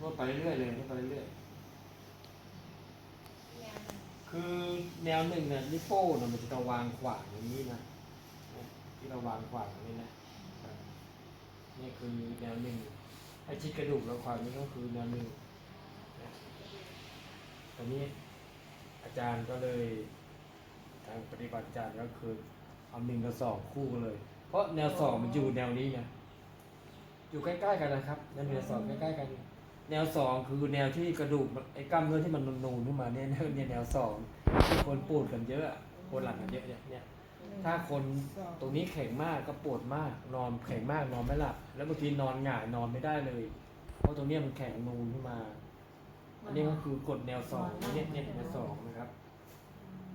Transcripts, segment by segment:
นวดไปเรื่อยเลยไปเรื่อยคือแนวหนึ่งเนี่ยนิโป้เนี่ยมันจะต้องวางขวางอย่างนี้นะที่เราวางขวางอย่างนี้นะนี่คือแนวหนึ่งไอ้ที่กระดูกเราขวางนี้ก็คือแนวหนึ่งตอนนี้อาจารย์ก็เลยทางปฏิบัติอาจารย์ก็คือเอาหนึ่งกับสองคู่กันเลย เพราะแนวสองมันอยู่แนวนี้นะอยู่ใกล้ๆกันนะครับแนวแนวสองใกล้ๆกัน แนวสองคือแนวที่กระดูกมันไอ้กล้ามเนื้อที่มันนูนๆขึ้นมาเนี่ยเนี่ยแนวสองที่คนปวดกันเยอะปวดหลังกันเยอะเนี่ยเนี่ยถ้าคนตรงนี้แข็งมากก็ปวดมาก นอนแข็งมากนอนไม่หลับ แล้วบางทีนอนหงายนอนไม่ได้เลย เพราะตรงเนี้ยมันแข็งนูนขึ้นมา อันนี้ก็คือกดแนวสองเนี่ยเนี่ยแนวสองนะครับ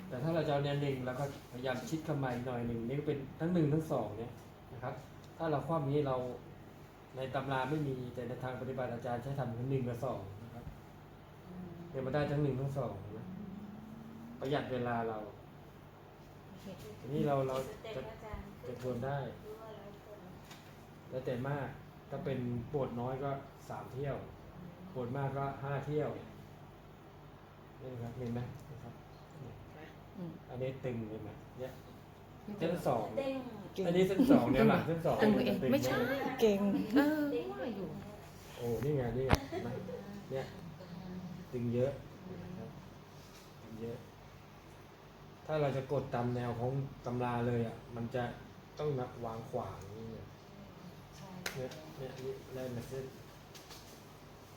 แต่ถ้าเราจะเอาแนวหนึ่งเราก็พยายามชิดเข้ามาอีกหน่อยหนึ่งนี่ก็เป็นทั้งหนึ่งทั้งสองเนี่ยนะครับ ถ้าเราคว่ำนี้เรา ในตำราไม่มีแต่ในทางปฏิบัติอาจารย์ใช้ทำทั้งหนึ่งกับสองนะครับเป็นมาได้ทั้งหนึ่งทั้งสองนะประหยัดเวลาเราทีนี้เราเราจะจะทวนได้แล้วแต่มากถ้าเป็นปวดน้อยก็สามเที่ยวปวดมากก็ห้าเที่ยวนี่นะครับเห็นไหมนะครับอืมอันนี้ตึงเห็นไหมเนี่ย เส้นสอง เด้งอันนี้เส้นสองเนี่ยหลังเส้นสองตึงเองไม่ใช่เก่งเออว่าอยู่โอ้นี่ไงนี่ไงเห็นไหมเนี่ยตึงเยอะนะครับตึงเยอะ ถ้าเราจะกดตามแนวของตำราเลยอะมันจะต้องนับวางขวางนี่เนี่ยเนี่ยเนี่ยนี่แล่นมาเส้น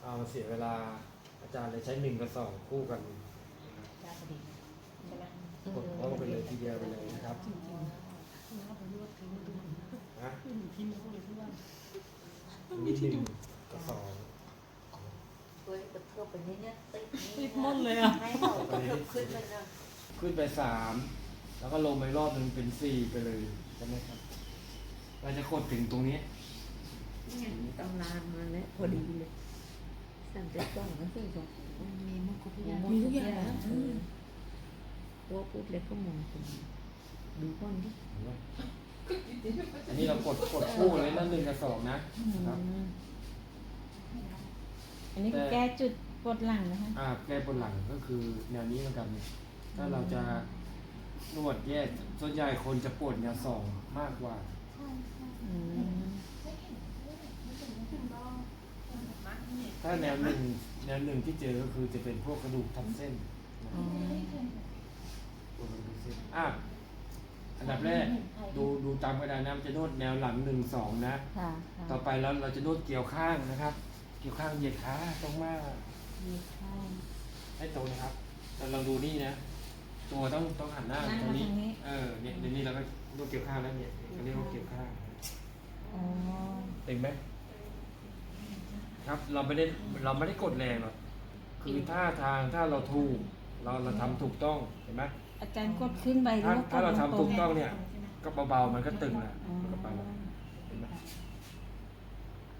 เอามาเสียเวลาอาจารย์เลยใช้หนึ่งกับสองคู่กัน กดพร้อมไปเลยทีเดียวไปเลยนะครับนะนิดหนึ่งกับสองเฮ้ยกระเทิบไปนี่เนี่ยติดติดมดเลยอะขึ้นไปนะขึ้นไปสามแล้วก็ลงไปรอบหนึ่งเป็นสี่ไปเลยใช่ไหมครับ เราจะกดถึงตรงนี้ตำนานมาแล้วพอดีเลยสามเจ็ดสองแล้วสี่สองมีมุกทุกอย่างมีทุกอย่างนะ ตัวพูดเล็กก็มองคุณดูก้อนดิเห็นไหมอันนี้เรากดกดคู่เลยนั่นหนึ่งกับสองนะครับ อันนี้คือแก้จุดปวดหลังนะคะอ่าแก้บนหลังก็คือแนวนี้เหมือนกันเนี่ยถ้าเราจะนวดแยกส่วนใหญ่คนจะปวดแนวสองมากกว่าอืมถ้าแนวหนึ่งแนวหนึ่งที่เจอก็คือจะเป็นพวกกระดูกทับเส้นนะอ๋อพวกกระดูกทับเส้น อะอันดับแรกดูดูตามกระดานนะมันจะนวดแนวหลังหนึ่งสองนะ ค่ะค่ะต่อไปแล้วเราจะนวดเกี่ยวข้างนะครับ เกี่ยวข้างเหยียดขาตรงมากมีข้างให้ตรงนะครับแต่เราดูนี่นะตัวต้องต้องหันหน้าหน้าตรงนี้ทางนี้ เออเนี่ยเดี๋ยวนี้เราก็นวดเกี่ยวข้างแล้วเนี่ยเขาเรียกว่าเกี่ยวข้างอ๋อเห็นไหมครับเราไม่ได้เราไม่ได้กดแรงหรอกคือท่าทางถ้าเราถูก เราเราทำถูกต้องเห็นไหม อาจารย์กดขึ้นไปหรือถ้าว่ากถ้าดเราลทำงถูกต้องเนี่ย ก็เบาๆมันก็ตึงนะอ๋อมันก็ไปแล้วเห็นไหม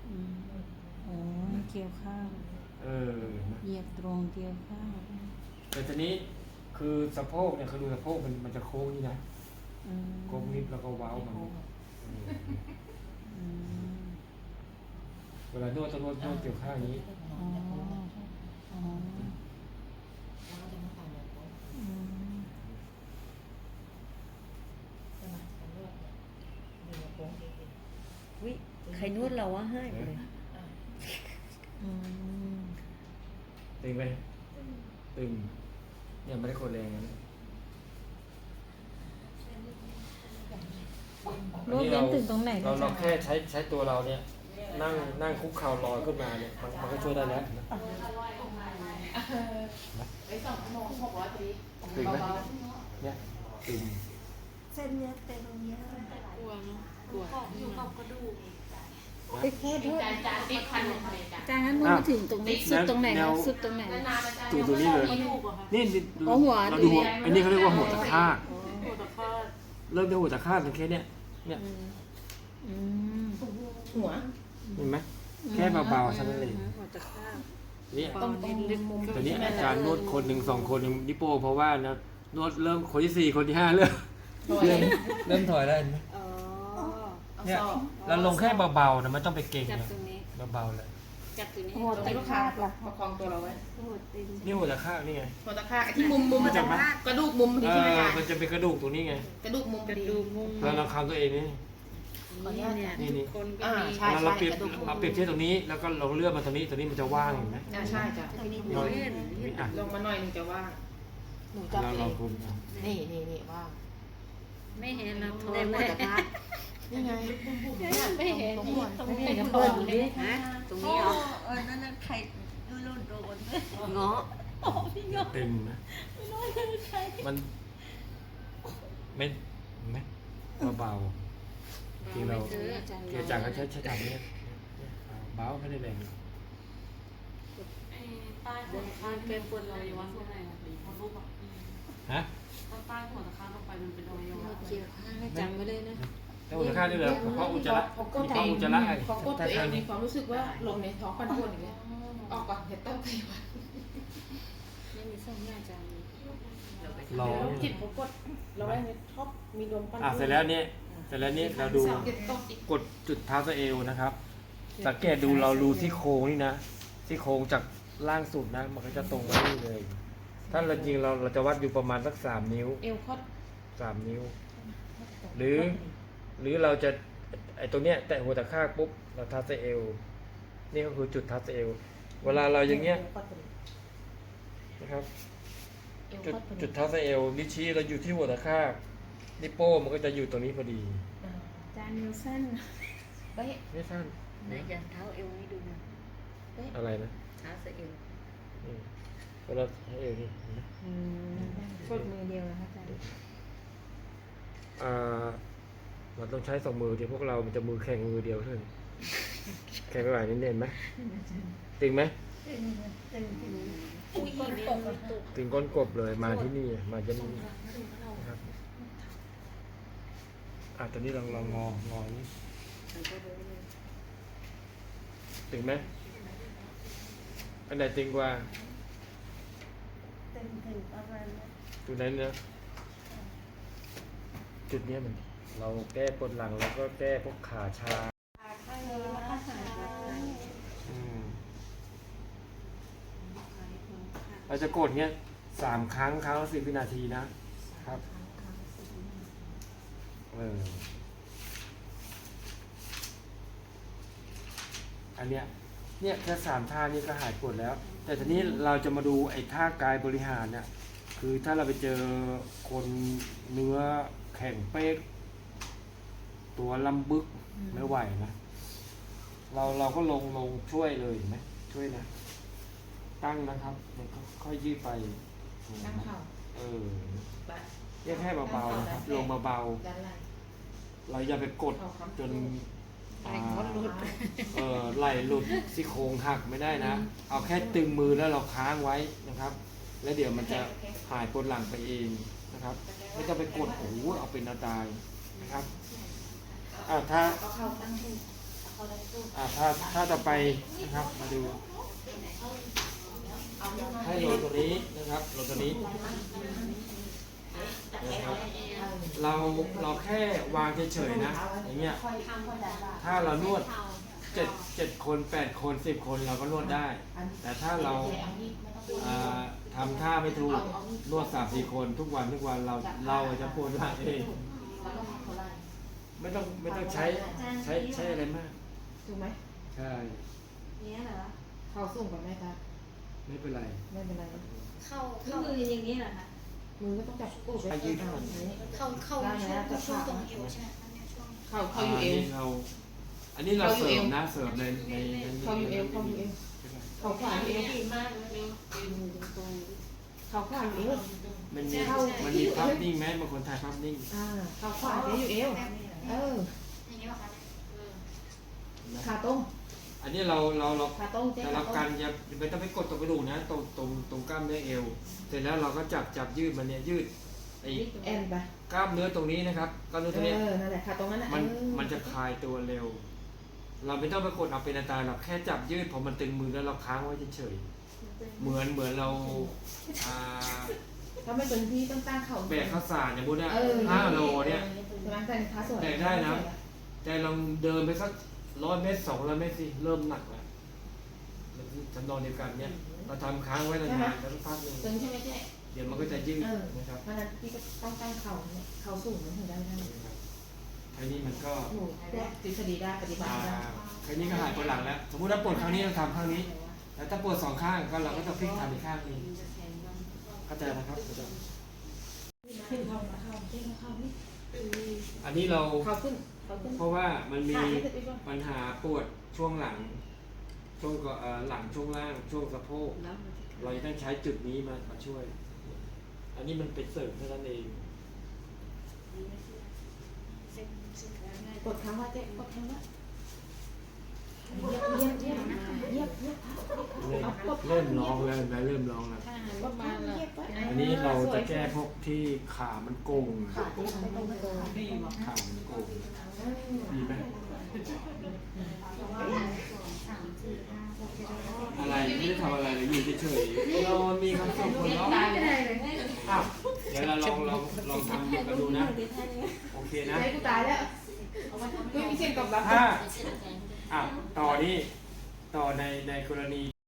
อืมอ๋อเกี่ยวข้างเออเห็นไหมเหยียบตรงเกี่ยวข้างแต่ทีนี้คือสะโพกเนี่ยคือดูสะโพกมันมันจะโค้งนี่นะอืมโค้งนิดแล้วก็เว้ามันเอออืมเวลานวดต้องนวดนวดเกี่ยวข้างนี้ อ๋ออ๋ออืม วิ ใครนวดเราว่าให้ไปเลยอืมตึงไหมตึงเนี่ยไม่ได้กดแรงนะรวบเล่นถึงตรงไหนเราคะเราอาจารย์แค่ใช้ใช้ตัวเราเนี่ย นั่งนั่งคุกเข่าลอยขึ้นมาเนี่ยมันมันก็ช่วยได้แล้วนะไปสองชั่วโมงหกร้อยปีตึงไหมเนี่ยตึงเส้นเนี้ยเต็มเนี้ยกลัวเนาะกลัวอยู่กับกระดูก เอ้ยโทษโทษจานจานติ๊กพันหนึ่งเลยจ้ะอาจารย์งั้นนวดมาถึงตรงนี้สุดตรงไหนคะสุดตรงไหนนานๆอาจารย์ตูตัวนี้เลยไม่ถูกอะค่ะนี่นี่ดูอ๋อหัว เราดูหัวอันนี้เขาเรียกว่าหัวตะข้างปวดตะคอเริ่มด้วยหัวตะข้างเป็นแค่เนี้ยเนี่ยอืมหัวเห็นไหมแค่เบาๆเท่านั้นเองหัวตะข้างเนี่ยต้องลึกมุมตัวนี้อาจารย์นวดคนหนึ่งสองคนหนึ่งนิโป้เพราะว่านะนวดเริ่มคนที่สี่คนที่ห้าเริ่มเริ่มเริ่มถอยแล้วเห็นไหมอ๋อ เอาเนี่ยศอกเราลงแค่เบาๆนะไม่ต้องไปเก่งจับนะตรงนี้ เบาๆเลยจจับตัวนี้โอ้โหติดคาดล่ะประคองตัวเราไว้โอ้โหติงนี่หัวตะข้างนี่ไงหัวตะข้างไอ้ที่มุมมุมมันจะมากระดูกมุมพอเอดีใช่ไหมอคะมันจะเป็นกระดูกตรงนี้ไงกระดูกมุมพอดีเราเราคำตัวเองนี่เนี่ยนี่นี่คนก็อ่ามีใช่เราเราเปรียบกระดูกมุมเราเปรียบเทียบตรงนี้แล้วก็เราเลื่อนมาตรงนี้ตรงนี้มันจะว่างเห็นไหมอ่าใช่จ้ะเรานี่อะลงมาหน่อยหนึงจะว่างหนูจับเราเอเรางคุมอะนี่นี่นี่ว่างไม่เห็นนะโทรในหัวแม่ตะข้างไงไม่เห็นตรงหัวไม่เห็นก็เปิดดิฮะตรงนี้เหรอเออนั่นน่ะใครดูรูดโดนเงาะโอ้พี่ยกตึงนะมันไม่ไหมเบาๆที่เราเกียร์จักรก็ใช้ใช้ทำเนี่ยเบาไม่ได้แรงใต้หัวตะข้างเป็นปวดอวัยวะข้างในอะพอรูปอะฮะใต้หัวตะข้างลงไปมันเป็นอวัยวะเกี่ยวข้างให้จำไว้เลยนะ แล้วอุจจาระนี่เหรอเพราะอุจจาระพอเพก็ตัวราะเองอุจจาระไงพอก็ตัวเองมีความรู้สึกว่าลมในท้องปั่นป่วนอย่างเงี้ยออกก่อนเดี๋ยวต้องไขวัดไม่มีส้มย่าจำเราแล้วจิตพอกดเราไว้ในท็อปมีลมปั่นอะเสร็จแล้วเนี่ยเสร็จแล้วนี่เราดูสามเจ็ดตกอีกกดจุดเท้าสะเอวนะครับ สังเกตดูเรารูที่โค้งนี่นะที่โค้งจากล่างสุดนะมันก็จะตรงไปนี่เลย ถ้าเราจริงเราเราจะวัดอยู่ประมาณสักสามนิ้วเอวคดสามนิ้ว หรือ หรือเราจะไอตรงเนี้ยแตะหัวตะข้างปุ๊บเราทัดสะเอวนี่ก็คือจุดทัดสะเอวเวลาเราอย่างเงี้ยนะครับเอวจุดคดพอจุดเท้าสะเอวนิ้วชี้เราอยู่ที่หัวตะข้างนิ้วโป้งมันก็จะอยู่ตรงนี้พอดีจานนิวสันเฮ้ยไม่สั้นไหนจะเท้าเอวให้ดูนะอะไรนะเท้าสะเอวอืมเวลาให้เอวนี่เห็นไหมอืมกดมือเดียวนะคะอาจารย์อ่า มันต้องใช้สองมือเดี๋ยวพวกเรา มันจะมือแข็งมือเดียวเท่านั้นแข็งไม่ไหวนี่เน้นไหมตึงไหมตึงตึงถึงอุ้ยไม่ตกไม่ตกตึงก้นกบเลยมาที่นี่มาจะนี่นะครับอะตอนนี้ลองลองงองอนี่ตึงไหมอันไหนตึงกว่าตึงถึงประมาณนั้นจุดนั้นนะจุดเนี้ยมัน เราแก้ปวดหลังแล้วก็แก้พวกขาชาข้างนี้แล้วก็หายไปอืมเราจะกดเนี้ยสามครั้งครั้งละสิบวินาทีนะครับ เออ อันเนี้ย เนี่ยแค่สามท่านี้ก็หายปวดแล้ว แต่ทีนี้เราจะมาดูไอ้ท่ากายบริหารเนี่ย คือถ้าเราไปเจอคนเนื้อแข็งเป๊ก ตัวลำบึกไม่ไหวนะ เราเราก็ลงลงช่วยเลยเห็นไหมช่วยนะ ตั้งนะครับมันก็ค่อยยืดไปนั่งเข่าเออแบบแค่แค่เบาๆนะครับลงเบาด้านไหล่ๆเราอย่าไปกดจนไอ้คดหลุด เออไหลหลุดซี่โครงหักไม่ได้นะ เอาแค่ตึงมือแล้วเราค้างไว้นะครับ แล้วเดี๋ยวมันจะหายปวดหลังไปเองนะครับ ไม่ต้องไปกดโอ้โหเอาเป็นเอาตายนะครับ อ่าถ้าเอาเข่าตั้งขึ้นเข่าตั้งขึ้นอ่าถ้าถ้าต่อไปนะครับมาดูให้โหลงตัวนี้นะครับโหลงตัวนี้นะครับเราเราแค่วางเฉยๆนะอย่างเงี้ยถ้าเรานวดเจ็ดเจ็ดคนแปดคนสิบคนเราก็นวดได้ แต่ถ้าเราอ่าทำท่าไม่ถูกนวดสามสี่คนทุกวันทุกวันเราเราจะปวดหลังเอง ไหร่ไม่ต้องไม่ต้องใช้ใช้ใช้อะไรมาก ถูกไหมใช่ เนี้ยเหรอ เข่าสูงกว่าแม่ตาไม่เป็นไรไม่เป็นไรเข้าเข้ามืออย่างนี้เหรอคะมือก็ต้องจับกู้ไปให้ยืดก่อนเข้าเข้าได้ช่วแล้วงจะช่วงขาตรงเอวใช่ไหมอันเนี้ยช่วงเข่าเข่าอยู่เอวนนี้เรา อันนี้เราเข้าอยู่เสริเอมว นะเสริมในในในเข่าอยู่เอวเข่าอยู่เอวเข่าขวาอยู่เอวดีมากเลยเข่าขวาอยู่เอวมันมีมันมีภาพนิ่งไหมบางคนถ่ายภาพนิ่งอ่าเข่าขวาอยู่เอว เอออย่างนี้ป่ะคะนะขาตรงอันนี้เราเราเราขาตรงเจ๊แต่ขาเราตรงกันอย่าไม่ต้องไปกดตรงกระดูกนะตรงตรงตรงกล้ามเนื้อเอว เสร็จแล้วเราก็จับจับยืดมันเนี่ยยืดไอ้แอนไปกล้ามเนื้อตรงนี้นะครับกล้ามเนื้อเอตรงเนี้ยอนั่นแหละขาตรงนั้นแหละมันเออมันจะคลายตัวเร็ว เราไม่ต้องไปกดเอาเป็นอันตรายหรอกแค่จับยืดพอมันตึงมือแล้วเราค้างไว้เฉยๆเหมือนเหมือนเราอ่า ถ้าไม่เป็นที่ต้องตั้งเข่าแบกข้าวสารอย่างบุญเนี่ยเออห้าโลเนี่ยกำลังใจขาสวยแบกได้นะ แต่ลองเดินไปสักร้อยเมตรสองร้อยเมตรสิ เริ่มหนักแล้วมันทำนองเดียวกันเนี่ย เราทำค้างไว้นานๆแล้วสักพักหนึ่งตึงใช่ไหมเจ๊เดี๋ยวมันก็จะยืดเออนะครับเพราะฉะนั้นพี่ก็ต้องตั้งเข่าเนี่ยเข่าสูงมันถึงได้ได้นะครับทีนี้มันก็หนูได้ทฤษฎีได้ปฏิบัติอ่าได้คราวนี้ก็หายปวดหลังแล้ว สมมติว่าปวดข้างนี้เราทำข้างนี้ แล้วถ้าปวดสองข้างก็เราก็จะพลิกทำอีกข้างหนึง เข้าใจนะครับเข้าใจขึ้นเข้ามาเข้าเต้นเข้านี่อันนี้เราเข่าขึ้นเข่าขึ้นเพราะว่ามันมีขาให้ติดไปก่อนปัญหาปวดช่วงหลัง ช่วงก็เอ่อหลังช่วงล่างช่วงสะโพกแล้วมันจะเราจะต้องใช้จุดนี้มามาช่วย อันนี้มันเป็นเสริมเท่านั้นเองกดค้างไว้เจ๊กดค้างไว้เยียบ เยียบเยียบเยียบเยียบเริ่มเริ่มร้องแล้วเห็นไหมเริ่มร้องแล้วประมาณละอันนี้เราจะแก้พวกที่ขามันโก่งขาที่ทำให้ตรงตัวขามันโก่งดีไหมอะไรไม่ได้ทำอะไรเลยอยู่เฉยๆเรามีคำสุขคนร้องอ้าวเดี๋ยวเราลองลองลองทำกันดูนะ โอเคนะเจ๊กูตายแล้วไม่มีเสียงตอบรับถ้า อะต่อนี่ต่อในในกรณี